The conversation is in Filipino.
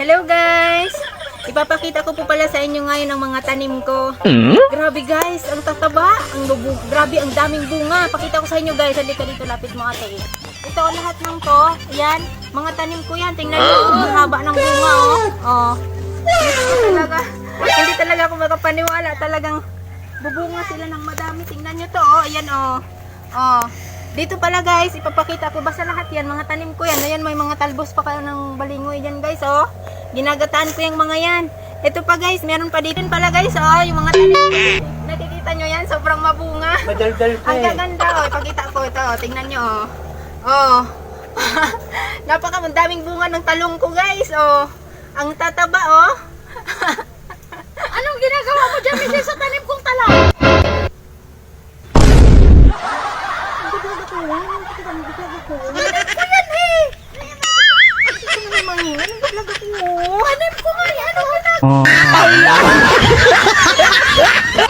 Hello guys! Ipapakita ko po pala sa inyo ngayon ang mga tanim ko. Grabe guys, ang tataba, ang lubu, grabe ang daming bunga. Pakita ko sa inyo guys, halika dito, lapit mo ate. Ito lahat ng to, ayan, mga tanim ko yan. Tingnan niyo, ang haba ng bunga oh. Oh. Talaga, hindi talaga ako makapaniwala. Talagang bubunga sila ng madami. Tingnan niyo to, oh, ayan oh. Oh. Dito pala guys, ipapakita ko basta lahat yan, mga tanim ko yan. Ayan, may mga talbos pa kayo ng balingoy dyan guys, oh. Ginagataan ko yung mga yan. Ito pa guys, meron pa dito pala guys, oh, yung mga tanim. Nakikita nyo yan, sobrang mabunga. Madaldal pa Ang eh. gaganda, oh. Ipakita ko ito, oh. tingnan nyo, oh. Oh. Napaka daming bunga ng talong ko guys, oh. Ang tataba, oh. Biglang ako. Alam ko yan eh! Ano naman? Ano yan! Ano hanap?